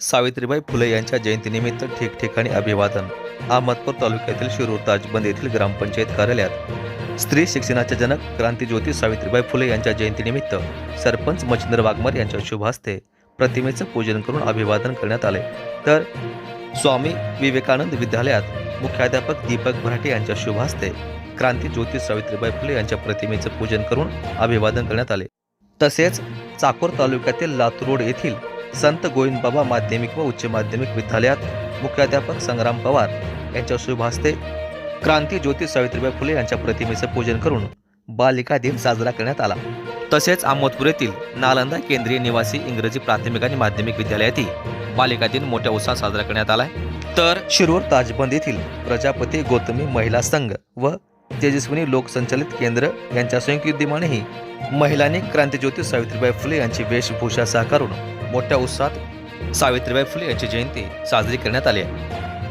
सावित्रीबाई फुले यांच्या जयंतीनिमित्त ठिकठिकाणी अभिवादन. अहमदपूर तालुक्यातील शिरूर ताजबंद येथील ग्रामपंचायत कार्यालयात. स्त्री शिक्षणाच्या जनक क्रांतीज्योती सावित्रीबाई फुले यांच्या जयंतीनिमित्त सरपंच मच्छिंद्र वाघमर यांच्या शुभ हस्ते प्रतिमेचं पूजन करून अभिवादन करण्यात आले. तर स्वामी विवेकानंद विद्यालयात मुख्याध्यापक दीपक भराटे यांच्या शुभ हस्ते क्रांतीज्योती सावित्रीबाई फुले यांच्या प्रतिमेचं पूजन करून अभिवादन करण्यात आले. तसेच चाकोर तालुक्यातील लातूर रोड येथील संत गोविंदबाबा माध्यमिक व उच्च माध्यमिक विद्यालयात मुख्याध्यापक संग्राम पवार यांच्या शुभ हस्ते क्रांती ज्योती सावित्रीबाई फुले यांच्या प्रतिमेचं पूजन करून बालिका दिन साजरा करण्यात आला. तसेच अहमदपूर येथील नालंदा केंद्रीय निवासी इंग्रजी प्राथमिक आणि माध्यमिक विद्यालयातही बालिका दिन मोठ्या उत्साहात साजरा करण्यात आला तर शिरूर ताजबंद येथील प्रजापती गौतमी महिला संघ व तेजस्विनी लोकसंचलित केंद्र यांच्या संयुक्त विद्यमानेही महिलांनी क्रांतीज्योती सावित्रीबाई फुले यांची वेशभूषा साकारून मोठ्या उत्साहात सावित्रीबाई फुले यांची जयंती साजरी करण्यात आली आहे.